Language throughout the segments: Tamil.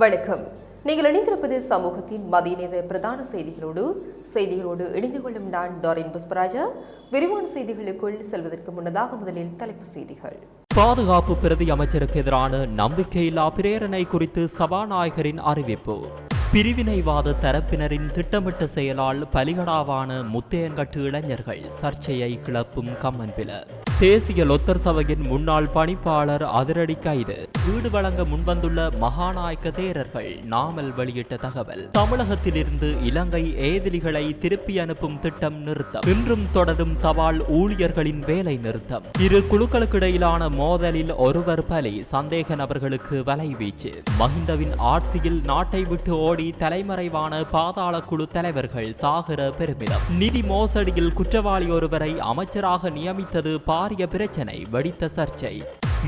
வணக்கம். நீங்கள் இணைந்திருப்பது சமூகத்தின் மதிய நேர பிரதான செய்திகளோடு செய்திகளோடு இணைந்து கொள்ளும் நான் டாரின் புஷ்பராஜா. விரிவான செய்திகளுக்குள் செல்வதற்கு முன்னதாக முதலில் தலைப்பு செய்திகள். பாதுகாப்பு பிரதி அமைச்சருக்கு எதிரான நம்பிக்கையில்லா பிரேரணை குறித்து சபாநாயகரின் அறிவிப்பு. பிரிவினைவாத தரப்பினரின் திட்டமிட்ட செயலால் பலிகடாவான முத்தையன்கட்டு இளைஞர்கள் சர்ச்சையை கிளப்பும் கம்மன்பில தேசிய லொத்தர் சபையின் முன்னாள் பணிப்பாளர் அதிரடி கைது. வீடு வழங்க முன்வந்துள்ள மகாநாயக்க தேரர்கள் நாமல் வெளியிட்ட தகவல். தமிழகத்திலிருந்து இலங்கை ஏதிலிகளை திருப்பி அனுப்பும் திட்டம் நிறுத்தம். இன்றும் தொடரும் தபால் ஊழியர்களின் வேலை நிறுத்தம். இரு குழுக்களுக்கிடையிலான மோதலில் ஒருவர் பலி. சந்தேக நபர்களுக்கு வலைவீச்சு. மஹிந்தவின் ஆட்சியில் நாட்டை விட்டு ஓடி தலைமறைவான பாதாள குழு தலைவர்கள் சாகர பெருமிதம். நிதி மோசடியில் குற்றவாளி ஒருவரை அமைச்சராக நியமித்தது பாரிய பிரச்சனை வெடித்த சர்ச்சை.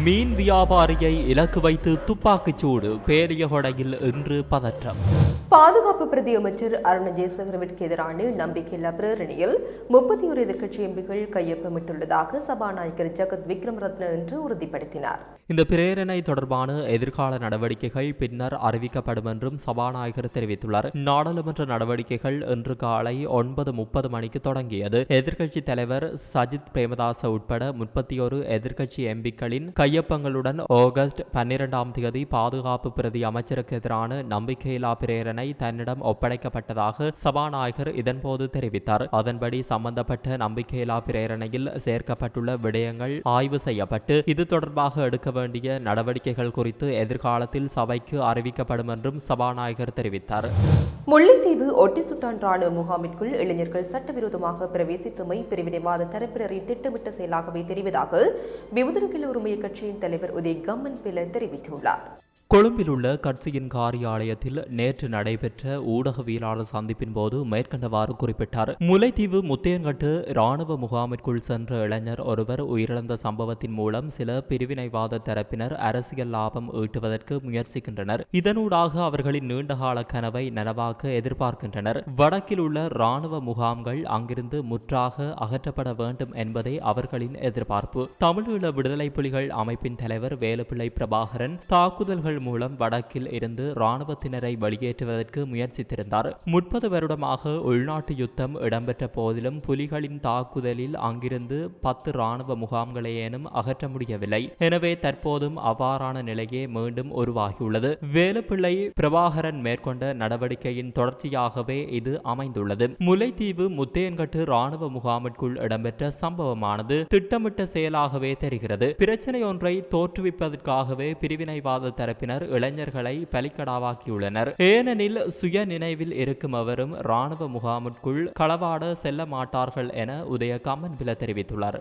மீன் வியாபாரியை இலக்கு வைத்து துப்பாக்கிச்சூடு பேரியகொடையில் இன்று பதற்றம். பாதுகாப்பு பிரதி அமைச்சர் அருண் ஜெயசங்கரவிற்கு எதிரான நம்பிக்கையில்லா பிரேரணியில் முப்பத்தி ஒரு எதிர்க்கட்சி எம்பிகள் கையொப்பமிட்டுள்ளதாக சபாநாயகர் ஜகத் விக்ரம் ரத்ன என்று உறுதிப்படுத்தினார். இந்த பிரேரணை தொடர்பான எதிர்கால நடவடிக்கைகள் பின்னர் அறிவிக்கப்படும் என்றும் சபாநாயகர் தெரிவித்துள்ளார். நாடாளுமன்ற நடவடிக்கைகள் இன்று காலை ஒன்பது முப்பது மணிக்கு தொடங்கியது. எதிர்க்கட்சி தலைவர் சஜித் பிரேமதாச உட்பட முப்பத்தி ஒரு எதிர்க்கட்சி எம்பிக்களின் கையொப்பங்களுடன் ஆகஸ்ட் பன்னிரெண்டாம் தேதி பாதுகாப்பு பிரதி அமைச்சருக்கு எதிரான நம்பிக்கையில்லா பிரேரணை தன்னிடம் ஒப்படைக்கப்பட்டதாக சபாநாயகர் இதன்போது தெரிவித்தார். அதன்படி சம்பந்தப்பட்ட நம்பிக்கையில்லா பிரேரணையில் சேர்க்கப்பட்டுள்ள விடயங்கள் ஆய்வு செய்யப்பட்டு இது தொடர்பாக எடுக்க வேண்டிய நடவடிக்கைகள் குறித்து எதிர்காலத்தில் சபைக்கு அறிவிக்கப்படும் என்றும் சபாநாயகர் தெரிவித்தார். முல்லைத்தீவு ஒட்டிசுட்டான் ராணுவ முகாமிற்குள் இளைஞர்கள் சட்டவிரோதமாக பிரவேசித்தமை பிரிவினைவாத தரப்பினரின் திட்டமிட்ட செயலாகவே தெரிவதாக விமுதனகில் உரிமைய கட்சியின் தலைவர் உதய் கம்மன் பில தெரிவித்துள்ளார் கொழும்பில் உள்ள கட்சியின் காரியாலயத்தில் நேற்று நடைபெற்ற ஊடகவியலாளர் சந்திப்பின் போது மேற்கண்டவாறு குறிப்பிட்டார். முல்லைத்தீவு முத்தையன்கட்டு ராணுவ முகாமிற்குள் சென்ற இளைஞர் ஒருவர் உயிரிழந்த சம்பவத்தின் மூலம் சில பிரிவினைவாத தரப்பினர் அரசியல் லாபம் ஈட்டுவதற்கு முயற்சிக்கின்றனர். இதனூடாக அவர்களின் நீண்டகால கனவை நனவாக்க எதிர்பார்க்கின்றனர். வடக்கில் உள்ள ராணுவ முகாம்கள் அங்கிருந்து முற்றாக அகற்றப்பட வேண்டும் என்பதே அவர்களின் எதிர்பார்ப்பு. தமிழீழ விடுதலை புலிகள் அமைப்பின் தலைவர் வேலுப்பிள்ளை பிரபாகரன் தாக்குதல்கள் மூலம் வடக்கில் இருந்து இராணுவத்தினரை வெளியேற்றுவதற்கு முயற்சித்திருந்தார். முப்பது வருடமாக உள்நாட்டு யுத்தம் இடம்பெற்ற போதிலும் புலிகளின் தாக்குதலில் அங்கிருந்து பத்து இராணுவ முகாம்களையேனும் அகற்ற முடியவில்லை. எனவே தற்போதும் அவ்வாறான நிலையே மீண்டும் உருவாகியுள்ளது. வேலுப்பிள்ளை பிரபாகரன் மேற்கொண்ட நடவடிக்கையின் தொடர்ச்சியாகவே இது அமைந்துள்ளது. முல்லைத்தீவு முத்தையன்கட்டு இராணுவ முகாமிற்குள் இடம்பெற்ற சம்பவமானது திட்டமிட்ட செயலாகவே தெரிகிறது. பிரச்சனை ஒன்றை தோற்றுவிப்பதற்காகவே பிரிவினைவாத தரப்பினர் இளைஞர்களை பலிக்கடாவாக்கியுள்ளனர். ஏனெனில் சுய நினைவில் இருக்கும் அவரும் இராணுவ முகாமுக்குள் களவாட செல்ல மாட்டார்கள் என உதய கம்மன்பில தெரிவித்துள்ளார்.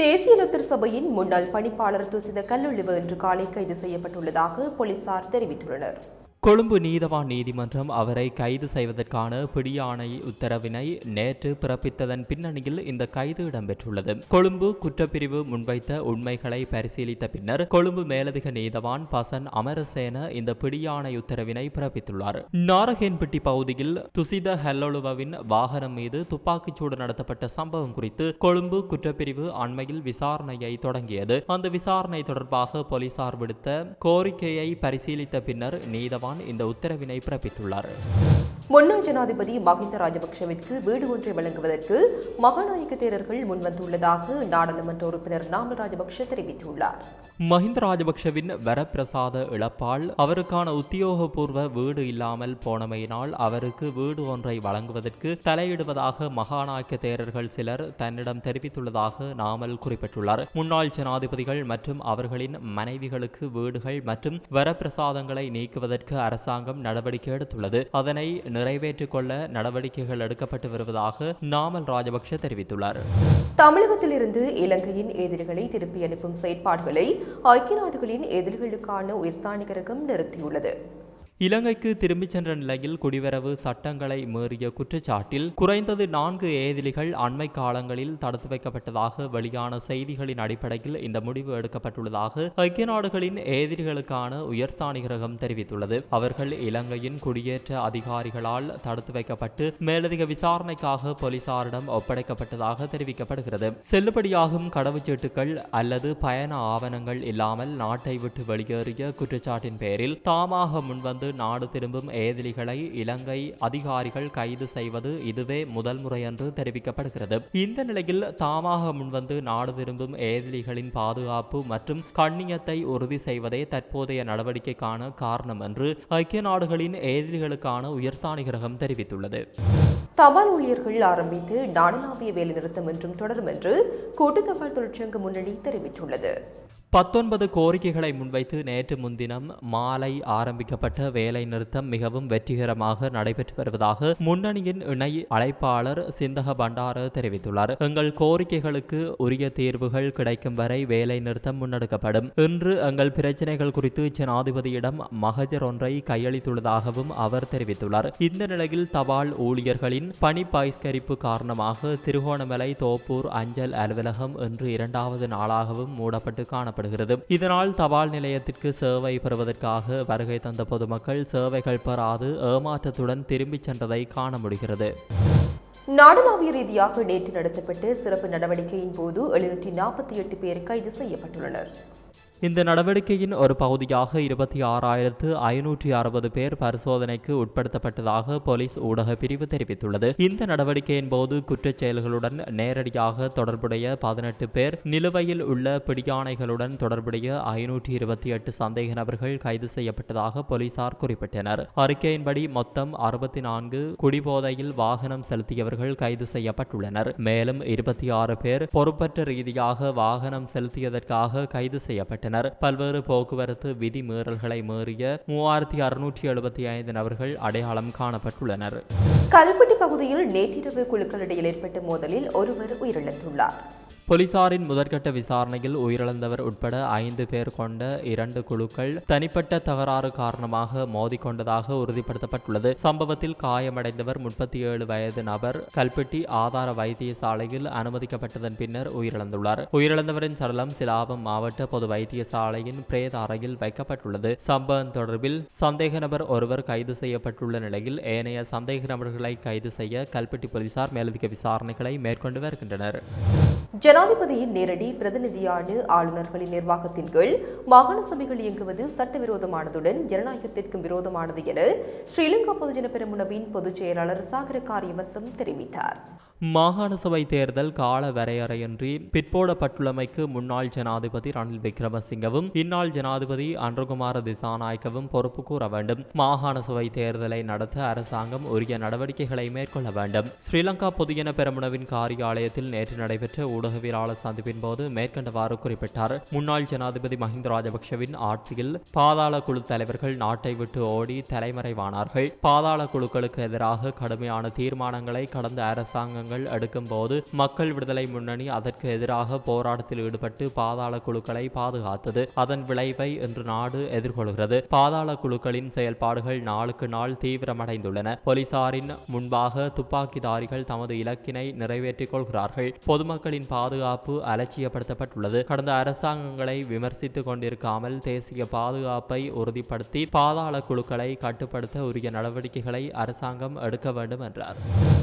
தேசிய லத்தர் சபையின் முன்னாள் பணிப்பாளர் துசித கல்லுழிவு இன்று காலை கைது செய்யப்பட்டுள்ளதாக போலீசார் தெரிவித்துள்ளனர். கொழும்பு நீதவான் நீதிமன்றம் அவரை கைது செய்வதற்கான பிடியாணை உத்தரவினை நேற்று பிறப்பித்ததன் பின்னணியில் இந்த கைது இடம்பெற்றுள்ளது. கொழும்பு குற்றப்பிரிவு முன்வைத்த உண்மைகளை பரிசீலித்த பின்னர் கொழும்பு மேலதிக நீதவான் பசன் அமரசேன இந்த பிடியாணை உத்தரவினை பிறப்பித்துள்ளார். நாரகேன்பட்டி பகுதியில் துசித ஹெல்லொலுவவின் வாகனம் மீது துப்பாக்கிச்சூடு நடத்தப்பட்ட சம்பவம் குறித்து கொழும்பு குற்றப்பிரிவு அண்மையில் விசாரணையை தொடங்கியது. அந்த விசாரணை தொடர்பாக போலீசார் விடுத்த கோரிக்கையை பரிசீலித்த பின்னர் நீதவான் இந்த உத்தரவினை பிறப்பித்துள்ளார். முன்னாள் ஜனாதிபதி மஹிந்த ராஜபக்ஷவிற்கு வீடு ஒன்றை வழங்குவதற்கு மகாநாயக்க தேரர்கள் முன்வந்துள்ளதாக நாடாளுமன்ற உறுப்பினர் நாமல் ராஜபக்ஷ தெரிவித்துள்ளார். மஹிந்த ராஜபக்ஷவின் வரப்பிரசாத இழப்பால் அவருக்கான உத்தியோகபூர்வ வீடு இல்லாமல் போனமையினால் அவருக்கு வீடு ஒன்றை வழங்குவதற்கு தலையிடுவதாக மகாநாயக்க தேரர்கள் சிலர் தன்னிடம் தெரிவித்துள்ளதாக நாமல் குறிப்பிட்டுள்ளார். முன்னாள் ஜனாதிபதிகள் மற்றும் அவர்களின் மனைவிகளுக்கு வீடுகள் மற்றும் வரப்பிரசாதங்களை நீக்குவதற்கு அரசாங்கம் நடவடிக்கை எடுத்துள்ளது. அதனை நிறைவேற்றிக் கொள்ள நடவடிக்கைகள் எடுக்கப்பட்டு வருவதாக நாமல் ராஜபக்ஷ தெரிவித்துள்ளார். தமிழகத்திலிருந்து இலங்கையின் எதிரிகளை திருப்பி அனுப்பும் செயற்பாடுகளை ஐக்கிய நாடுகளின் எதிரிகளுக்கான உயர்ஸ்தானிகரகம் நிறுத்தியுள்ளது. இலங்கைக்கு திரும்பிச் சென்ற நிலையில் குடிவரவு சட்டங்களை மீறிய குற்றச்சாட்டில் குறைந்தது நான்கு ஏதிலிகள் அண்மை காலங்களில் தடுத்து வைக்கப்பட்டதாக வெளியான செய்திகளின் அடிப்படையில் இந்த முடிவு எடுக்கப்பட்டுள்ளதாக ஐக்கிய நாடுகளின் ஏதிரிகளுக்கான உயர்ஸ்தானிகரகம் தெரிவித்துள்ளது. அவர்கள் இலங்கையின் குடியேற்ற அதிகாரிகளால் தடுத்து வைக்கப்பட்டு மேலதிக விசாரணைக்காக போலீசாரிடம் ஒப்படைக்கப்பட்டதாக தெரிவிக்கப்படுகிறது. செல்லுபடியாகும் கடவுச்சீட்டுகள் அல்லது பயண ஆவணங்கள் இல்லாமல் நாட்டை விட்டு வெளியேறிய குற்றச்சாட்டின் பேரில் தாமாக முன்வந்து நாடு திரும்பும் ஏதிலிகளை இலங்கை அதிகாரிகள் கைது செய்வது இதுவே முதல் முறை என்று தெரிவிக்கப்படுகிறது. இந்த நிலையில் தாமாக முன்வந்து நாடு திரும்பும் ஏதிலிகளின் பாதுகாப்பு மற்றும் கண்ணியத்தை உறுதி செய்வதே தற்போதைய நடவடிக்கைக்கான காரணம் என்று ஐக்கிய நாடுகளின் ஏதிலிகளுக்கான உயர்ஸ்தானிகரகம் தெரிவித்துள்ளது. தபால் ஊழியர்கள் ஆரம்பித்து நாடளாவிய வேலைநிறுத்தம் என்றும் தொடரும் என்று கூட்டு தபால் தொழிற்சங்க முன்னணி தெரிவித்துள்ளது. பத்தொன்பது கோரிக்கைகளை முன்வைத்து நேற்று முன்தினம் மாலை ஆரம்பிக்கப்பட்ட வேலை நிறுத்தம் மிகவும் வெற்றிகரமாக நடைபெற்று வருவதாக முன்னணியின் இணை அழைப்பாளர் சிந்தக பண்டார தெரிவித்துள்ளார். எங்கள் கோரிக்கைகளுக்கு உரிய தீர்வுகள் கிடைக்கும் வரை வேலை நிறுத்தம் முன்னெடுக்கப்படும். இன்று எங்கள் பிரச்சனைகள் குறித்து ஜனாதிபதியிடம் மகஜர் ஒன்றை கையளித்துள்ளதாகவும் அவர் தெரிவித்துள்ளார். இந்த நிலையில் தபால் ஊழியர்களின் பணி பகிஷ்கரிப்பு காரணமாக திருகோணமலை தோப்பூர் அஞ்சல் அலுவலகம் இன்று இரண்டாவது நாளாகவும் மூடப்பட்டு காணப்படுகிறது. இதனால் தபால் நிலையத்திற்கு சேவை பெறுவதற்காக வருகை தந்த பொதுமக்கள் சேவைகள் பெறாது ஏமாற்றத்துடன் திரும்பிச் சென்றதை காண முடிகிறது. நாடளாவிய ரீதியாக நேற்று நடத்தப்பட்ட சிறப்பு நடவடிக்கையின் போது எழுநூற்றி நாற்பத்தி எட்டு பேர் கைது செய்யப்பட்டுள்ளனர். இந்த நடவடிக்கையின் ஒரு பகுதியாக இருபத்தி ஆறாயிரத்து ஐநூற்றி அறுபது பேர் பரிசோதனைக்கு உட்படுத்தப்பட்டதாக போலீஸ் ஊடக பிரிவு தெரிவித்துள்ளது. இந்த நடவடிக்கையின் போது குற்றச் செயல்களுடன் நேரடியாக தொடர்புடைய பதினெட்டு பேர் நிலுவையில் உள்ள பிடியானைகளுடன் தொடர்புடைய ஐநூற்றி இருபத்தி எட்டு சந்தேக நபர்கள் கைது செய்யப்பட்டதாக போலீசார் குறிப்பிட்டனர். அறிக்கையின்படி மொத்தம் அறுபத்தி நான்கு குடிபோதையில் வாகனம் செலுத்தியவர்கள் கைது செய்யப்பட்டுள்ளனர். மேலும் இருபத்தி ஆறு பேர் பொறுப்பற்ற ரீதியாக வாகனம் செலுத்தியதற்காக கைது செய்யப்பட்டனர். பல்வேறு போக்குவரத்து விதிமீறல்களை மீறிய மூவாயிரத்தி அறுநூற்றி எழுபத்தி ஐந்து நபர்கள் அடையாளம் காணப்பட்டுள்ளனர். கல்பட்டி பகுதியில் நேற்றிரவு குழுக்களிடையில் ஏற்பட்ட மோதலில் ஒருவர் உயிரிழந்துள்ளார். போலீசாரின் முதற்கட்ட விசாரணையில் உயிரிழந்தவர் உட்பட ஐந்து பேர் கொண்ட இரண்டு குழுக்கள் தனிப்பட்ட தகராறு காரணமாக மோதிக்கொண்டதாக உறுதிப்படுத்தப்பட்டுள்ளது. சம்பவத்தில் காயமடைந்தவர் முப்பத்தி ஏழு வயது நபர் கல்பெட்டி ஆதார வைத்தியசாலையில் அனுமதிக்கப்பட்டதன் பின்னர் உயிரிழந்துள்ளார். உயிரிழந்தவரின் சடலம் சிலாபம் மாவட்ட பொது வைத்தியசாலையின் பிரேத அறையில் வைக்கப்பட்டுள்ளது. சம்பவம் தொடர்பில் சந்தேக நபர் ஒருவர் கைது செய்யப்பட்டுள்ள நிலையில் ஏனைய சந்தேக நபர்களை கைது செய்ய கல்பெட்டி போலீசார் மேலதிக விசாரணைகளை மேற்கொண்டு வருகின்றனர். ஜனாதிபதியின் நேரடி பிரதிநிதியான ஆளுநர்களின் நிர்வாகத்தின் கீழ் மாகாண சபைகள் இயங்குவது சட்டவிரோதமானதுடன் ஜனநாயகத்திற்கும் விரோதமானது என ஸ்ரீலங்கா பொதுஜன பெரமுனவின் பொதுச் செயலாளர் சாகர காரியவசம் தெரிவித்தார். மாகாண சபை தேர்தல் கால வரையறையின்றி பிற்போடப்பட்டுள்ளமைக்கு முன்னாள் ஜனாதிபதி ரணில் விக்ரமசிங்கவும் இந்நாள் ஜனாதிபதி அன்றகுமார திசாநாயக்கவும் பொறுப்பு கூற வேண்டும். மாகாண சபை தேர்தலை நடத்த அரசாங்கம் உரிய நடவடிக்கைகளை மேற்கொள்ள வேண்டும். ஸ்ரீலங்கா பொதுஜன பெரமுனவின் காரியாலயத்தில் நேற்று நடைபெற்ற ஊடகவியலாளர் சந்திப்பின் போது மேற்கண்டவாறு குறிப்பிட்டார். முன்னாள் ஜனாதிபதி மஹிந்த ராஜபக்ஷவின் ஆட்சியில் பாதாள குழு தலைவர்கள் நாட்டை விட்டு ஓடி தலைமறைவானார்கள். பாதாள குழுக்களுக்கு எதிராக கடுமையான தீர்மானங்களை கடந்த அரசாங்கங்கள் எடுக்கும் போது மக்கள் விடுதலை முன்னணி அதற்கு எதிராக போராட்டத்தில் ஈடுபட்டு பாதாள குழுக்களை பாதுகாத்தது. அதன் விளைவை இன்று நாடு எதிர்கொள்கிறது. பாதாள குழுக்களின் செயல்பாடுகள் நாளுக்கு நாள் தீவிரமடைந்துள்ளன. போலீசாரின் முன்பாக துப்பாக்கிதாரிகள் தமது இலக்கினை நிறைவேற்றிக் கொள்கிறார்கள். பொதுமக்களின் பாதுகாப்பு அலட்சியப்படுத்தப்பட்டுள்ளது. கடந்த அரசாங்கங்களை விமர்சித்துக் கொண்டிருக்காமல் தேசிய பாதுகாப்பை உறுதிப்படுத்தி பாதாள குழுக்களை கட்டுப்படுத்த உரிய நடவடிக்கைகளை அரசாங்கம் எடுக்க வேண்டும் என்றார்.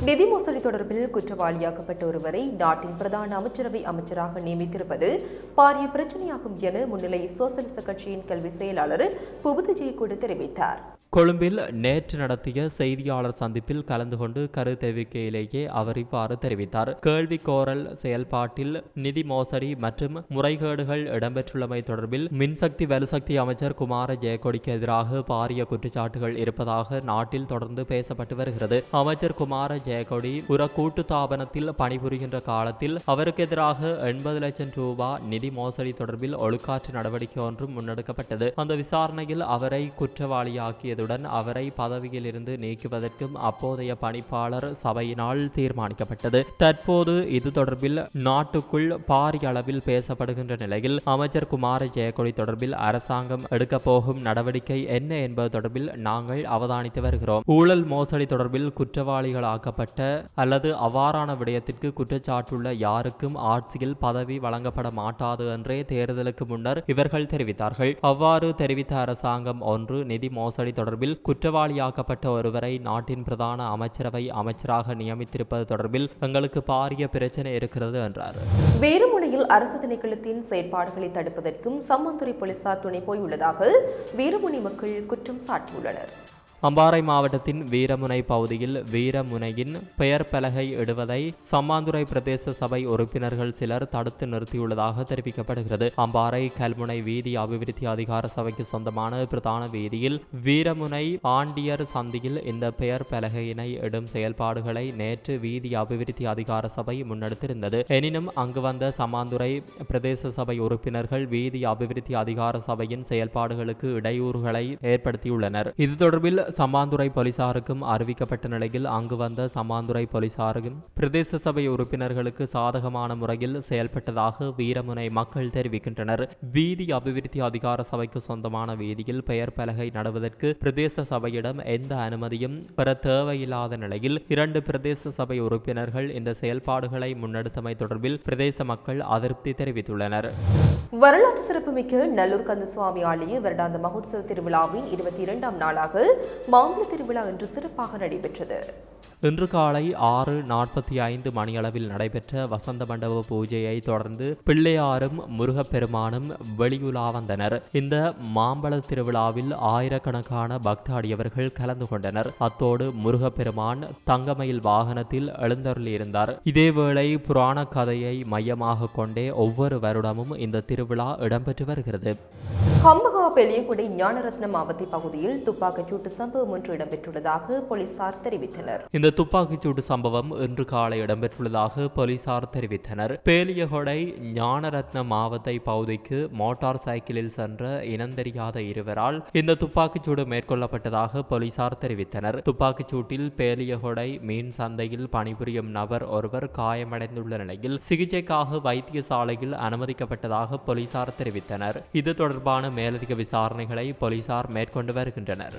நிதி மோசடி தொடர்பில் குற்றவாளியாக்கப்பட்ட ஒருவரை நாட்டின் பிரதான அமைச்சரவை அமைச்சராக நியமித்திருப்பது பாரிய பிரச்சனையாகும் என முன்னிலை சோசலிச கட்சியின் கல்வி செயலாளர் புபுது ஜெயக்குடு தெரிவித்தார். கொழும்பில் நேற்று நடத்திய செய்தியாளர் சந்திப்பில் கலந்து கொண்டு கருத்து தெரிவிக்கையிலேயே அவர் இவ்வாறு தெரிவித்தார். கேள்வி கோரல் செயல்பாட்டில் நிதி மோசடி மற்றும் முறைகேடுகள் இடம்பெற்றுள்ளமை தொடர்பில் மின்சக்தி வலுசக்தி அமைச்சர் குமார ஜெயக்கொடிக்கு எதிராக பாரிய குற்றச்சாட்டுகள் இருப்பதாக நாட்டில் தொடர்ந்து பேசப்பட்டு வருகிறது. அமைச்சர் குமார ஜெயக்கொடி ஒரு கூட்டு தாபனத்தில் பணிபுரிகின்ற காலத்தில் அவருக்கு எதிராக எண்பது லட்சம் ரூபாய் நிதி மோசடி தொடர்பில் ஒழுக்காற்று நடவடிக்கை ஒன்றும் முன்னெடுக்கப்பட்டது. அந்த விசாரணையில் அவரை குற்றவாளியாக்கியது வழங்கியதுடன் அவரை பதவியிலிருந்து நீக்குவதற்கும் அப்போதைய பணிப்பாளர் சபையினால் தீர்மானிக்கப்பட்டது. தற்போது இது தொடர்பில் நாட்டுக்குள் பாரிய அளவில் பேசப்படுகின்ற நிலையில் அமைச்சர் குமார ஜெயக்கொடி தொடர்பில் அரசாங்கம் எடுக்கப் போகும் நடவடிக்கை என்ன என்பது தொடர்பில் நாங்கள் அவதானித்து வருகிறோம். ஊழல் மோசடி தொடர்பில் குற்றவாளிகளாக்கப்பட்ட அல்லது அவ்வாறான விடயத்திற்கு குற்றச்சாட்டுள்ள யாருக்கும் ஆட்சியில் பதவி வழங்கப்பட மாட்டாது என்றே தேர்தலுக்கு முன்னர் இவர்கள் தெரிவித்தார்கள். அவ்வாறு தெரிவித்த அரசாங்கம் ஒன்று நிதி மோசடி தொடர்பில் குற்றவாளியாக்கப்பட்ட ஒருவரை நாட்டின் பிரதான அமைச்சரவை அமைச்சராக நியமித்திருப்பது தொடர்பில் எங்களுக்கு பாரிய பிரச்சனை இருக்கிறது என்றார். வேறுமுனையில் அரசு திணைக்களத்தின் செயற்பாடுகளை தடுப்பதற்கும் சம்மந்துறை போலீசார் துணை போயுள்ளதாக வேறுமுனை மக்கள் குற்றம் சாட்டியுள்ளனர். அம்பாறை மாவட்டத்தின் வீரமுனை பகுதியில் வீரமுனையின் பெயர் பலகை இடுவதை சம்மாந்துறை பிரதேச சபை உறுப்பினர்கள் சிலர் தடுத்து நிறுத்தியுள்ளதாக தெரிவிக்கப்படுகிறது. அம்பாறை கல்முனை வீதி அபிவிருத்தி அதிகார சபைக்கு சொந்தமான பிரதான வீதியில் வீரமுனை ஆண்டியர் சந்தியில் இந்த பெயர் பலகையினை இடும் செயல்பாடுகளை நேற்று வீதி அபிவிருத்தி அதிகார சபை முன்னெடுத்திருந்தது. எனினும் அங்கு வந்த சமாந்துறை பிரதேச சபை உறுப்பினர்கள் வீதி அபிவிருத்தி அதிகார சபையின் செயல்பாடுகளுக்கு இடையூறுகளை ஏற்படுத்தியுள்ளனர். இது தொடர்பில் சமாந்துறை போலீசாருக்கும் அறிவிக்கப்பட்ட நிலையில் அங்கு வந்த சமாந்துறை போலீசாருக்கும் பிரதேச சபை உறுப்பினர்களுக்கு சாதகமான முறையில் செயல்பட்டதாக வீரமுனை மக்கள் தெரிவிக்கின்றனர். வீதி அபிவிருத்தி அதிகார சபைக்கு சொந்தமான வீதியில் பெயர் பலகை நடுவதற்கு பிரதேச சபையிடம் எந்த அனுமதியும் பெற தேவையில்லாத நிலையில் இரண்டு பிரதேச சபை உறுப்பினர்கள் இந்த செயல்பாடுகளை முன்னெடுத்தமை தொடர்பில் பிரதேச மக்கள் அதிருப்தி தெரிவித்துள்ளனர். வரலாற்று சிறப்புமிக்க நல்லூர் கந்தசுவாமி ஆலய வருடாந்த மகோத்சவ திருவிழாவின் இருபத்தி இரண்டாம் நாளாக மாம்பழ திருவிழா இன்று சிறப்பாக நடைபெற்றது. இன்று காலை ஆறு நாற்பத்தி ஐந்து மணியளவில் நடைபெற்ற வசந்த மண்டப பூஜையை தொடர்ந்து பிள்ளையாரும் முருகப்பெருமானும் வெளியுலா வந்தனர். இந்த மாம்பழ திருவிழாவில் ஆயிரக்கணக்கான பக்தாடியவர்கள் கலந்து கொண்டனர். அத்தோடு முருகப்பெருமான் தங்கமயில் வாகனத்தில் எழுந்தருளியிருந்தார். இதேவேளை புராண கதையை மையமாக கொண்டே ஒவ்வொரு வருடமும் இந்த திருவிழா இடம்பெற்று வருகிறது. ஹம்பகா பெலியகுடை ஞானரத்னம் மாவட்ட பகுதியில் துப்பாக்கிச்சூட்டு சம்பவம் ஒன்று இடம்பெற்றுள்ளதாக போலீசார் தெரிவித்தனர். இந்த துப்பாக்கிச்சூட்டு சம்பவம் இன்று காலை இடம்பெற்றுள்ளதாக போலீசார் தெரிவித்தனர். பேலியகொடை ஞானரத்ன மாவத்தை பகுதிக்கு மோட்டார் சைக்கிளில் சென்ற இனந்தெரியாத இருவரால் இந்த துப்பாக்கிச்சூடு மேற்கொள்ளப்பட்டதாக போலீசார் தெரிவித்தனர். துப்பாக்கிச்சூட்டில் பேலியகொடை மீன் சந்தையில் பணிபுரியும் நபர் ஒருவர் காயமடைந்துள்ள நிலையில் சிகிச்சைக்காக வைத்தியசாலையில் அனுமதிக்கப்பட்டதாக போலீசார் தெரிவித்தனர். இது தொடர்பான மேலதிக விசாரணைகளை போலீசார் மேற்கொண்டு வருகின்றனர்.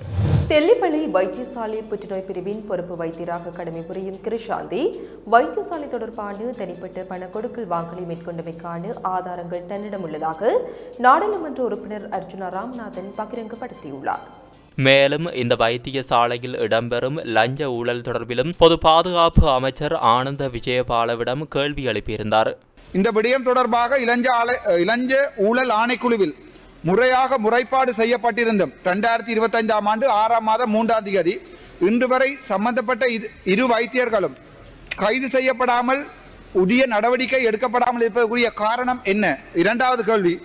தெல்லிப்பள்ளி வைத்தியசாலை புற்றுநோய் பிரிவின் பொறுப்பு வைத்தியராக கடமை புரியும் கிருஷாந்தி வைத்தியசாலை தொடர்பான தனிப்பட்ட பண கொடுக்கல் வாங்கலை மேற்கொண்டமைக்கான ஆதாரங்கள் தன்னிடம் உள்ளதாக நாடாளுமன்ற உறுப்பினர் அர்ஜுனா ராமநாதன் பகிரங்கப்படுத்தியுள்ளார். மேலும் இந்த வைத்தியசாலையில் இடம்பெறும் லஞ்ச ஊழல் தொடர்பிலும் பொது பாதுகாப்பு அமைச்சர் ஆனந்த விஜயபாலவிடம் கேள்வி எழுப்பியிருந்தார். இந்த விடயம் தொடர்பாக இளஞ்ச ஆலை இளஞ்ச ஊழல் ஆணைக்குழுவில் முறையாக முறைப்பாடு செய்யப்பட்டிருந்தும் இரண்டாயிரத்தி இருபத்தைந்தாம் ஆண்டு ஆறாம் மாதம் மூன்றாம் தேதி. இன்று வரை சம்பந்தப்பட்ட இரு- இரு வைத்தியர்களும் கைது செய்யப்படாமல் உரிய நடவடிக்கை எடுக்கப்படாமல் இருப்பதற்குரிய காரணம் என்ன? இரண்டாவது கேள்வி.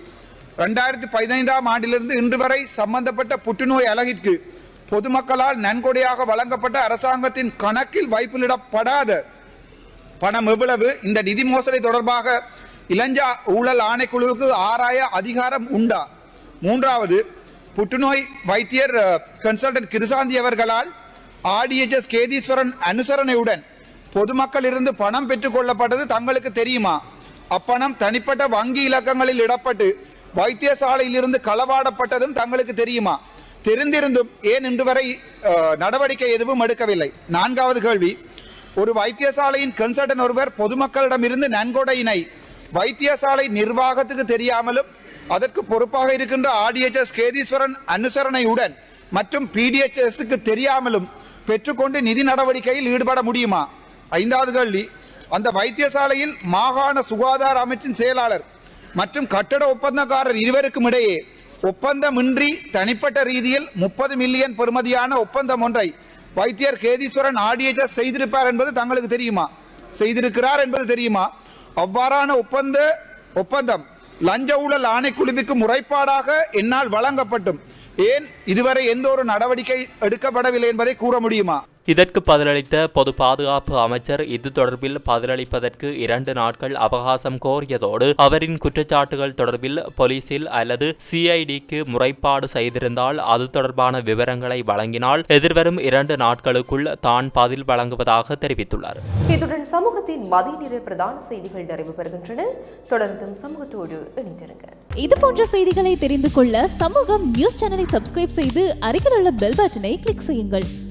ரெண்டாயிரத்தி பதினைந்தாம் ஆண்டிலிருந்து இன்று வரை சம்பந்தப்பட்ட புற்றுநோய் அலகிற்கு பொதுமக்களால் நன்கொடையாக வழங்கப்பட்ட அரசாங்கத்தின் கணக்கில் வைப்பிலிடப்படாத பணம் எவ்வளவு? இந்த நிதி மோசடி தொடர்பாக இளஞ்சா ஊழல் ஆணைக்குழுவுக்கு ஆராய அதிகாரம் உண்டா? மூன்றாவது புற்றுநோய் வைத்தியர் கன்சல்டன்ட் கிருசாந்தி அவர்களால் ஆடிஎச்எஸ் கேதீஸ்வரன் அனுசரணையுடன் பொதுமக்கள் இருந்து பணம் பெற்றுக் கொள்ளப்பட்டது தங்களுக்கு தெரியுமா? அப்பணம் தனிப்பட்ட வங்கி இலக்கங்களில் இடப்பட்டு வைத்தியசாலையில் இருந்து களவாடப்பட்டதும் தங்களுக்கு தெரியுமா? தெரிந்திருந்தும் ஏன் இன்று வரை நடவடிக்கை எதுவும் எடுக்கவில்லை? நான்காவது கேள்வி ஒரு வைத்தியசாலையின் கன்சல்டன் ஒருவர் பொதுமக்களிடமிருந்து நன்கொடையினை வைத்தியசாலை நிர்வாகத்துக்கு தெரியாமலும் அதற்கு பொறுப்பாக இருக்கின்ற ஆர்டிஎச்எஸ் கேதீஸ்வரன் அனுசரணையுடன் மற்றும் பிடிஎச்எஸ்க்கு தெரியாமலும் பெற்றுக்கொண்டு நிதி நடவடிக்கையில் ஈடுபட முடியுமா? ஐந்தாவது கேள்வி. அந்த வைத்தியசாலையில் மாகாண சுகாதார அமைச்சின் செயலாளர் மற்றும் கட்டட ஒப்பந்தக்காரர் இருவருக்கும் இடையே ஒப்பந்தமின்றி தனிப்பட்ட ரீதியில் முப்பது மில்லியன் பெறுமதியான ஒப்பந்தம் ஒன்றை வைத்தியர் கேதீஸ்வரன் ஆடியேஜஸ் செய்திருப்பார் என்பது தங்களுக்கு தெரியுமா? செய்திருக்கிறார் என்பது தெரியுமா? அவ்வாறான ஒப்பந்த ஒப்பந்தம் லஞ்ச ஊழல் ஆணைக்குழுவிற்கு முறைப்பாடாக என்னால் வழங்கப்பட்டும். ஏன்? இதுவரை எந்த ஒரு நடவடிக்கை எடுக்கப்படவில்லை என்பதை கூற முடியுமா? இதற்கு பதிலளித்த பொது பாதுகாப்பு அமைச்சர் இது தொடர்பில் பதிலளிப்பதற்கு இரண்டு நாட்கள் அவகாசம் கோரியதோடு அவரின் குற்றச்சாட்டுகள் தொடர்பில் போலீசில் அல்லது சிஐடிக்கு முறைப்பாடு செய்திருந்தால் அது தொடர்பான விவரங்களை வழங்கினால் எதிர்வரும் இரண்டு நாட்களுக்குள் தான் பதில் வழங்குவதாக தெரிவித்துள்ளார். இத்துடன் சமூகத்தின் மதிய நேர பிரதான செய்திகள் நிறைவு பெறுகின்றன. தொடர்ந்தும் சமூகத்தோடு இணைந்திருங்க இது போன்ற செய்திகளை தெரிந்து கொள்ள சமூகம் நியூஸ் சேனலை சப்ஸ்கிரைப் செய்து அருகில் உள்ள பெல் பட்டனை கிளிக் செய்யுங்கள்.